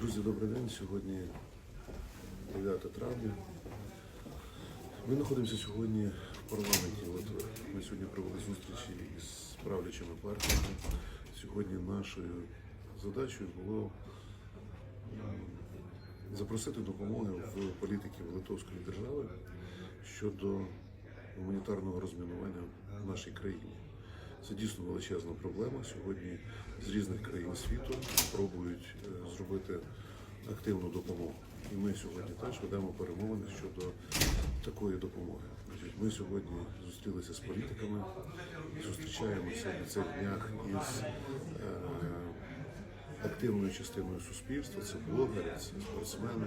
Друзі, добрий день. Сьогодні 9 травня. Ми знаходимося сьогодні в парламенті Литви. Ми сьогодні провели зустрічі із правлячими партіями. Сьогодні нашою задачею було запросити допомоги в політиків Литовської держави щодо гуманітарного розмінування в нашій країні. Це дійсно величезна проблема. Сьогодні з різних країн світу пробують е, зробити активну допомогу. І ми сьогодні теж ведемо перемовини щодо такої допомоги. Ми сьогодні зустрілися з політиками, зустрічаємося на цих днях із е, активною частиною суспільства. Це блогери, це спортсмени.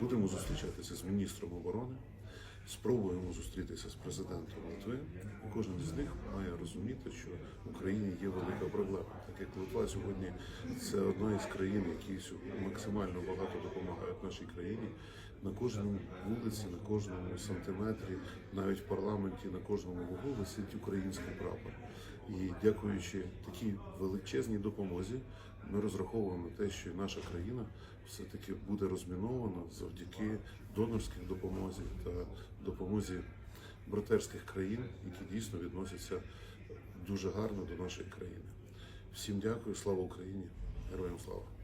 Будемо зустрічатися з міністром оборони. Спробуємо зустрітися з президентом Литви. Кожен з них має розуміти, що в Україні є велика проблема. Так як Литва сьогодні це одна із країн, які максимально багато допомагають нашій країні. На кожному вулиці, на кожному сантиметрі, навіть в парламенті, на кожному вуглу висить український прапор. І дякуючи такій величезній допомозі, ми розраховуємо те, що наша країна все-таки буде розмінована завдяки донорській допомозі та допомозі братерських країн, які дійсно відносяться дуже гарно до нашої країни. Всім дякую, слава Україні, героям слава!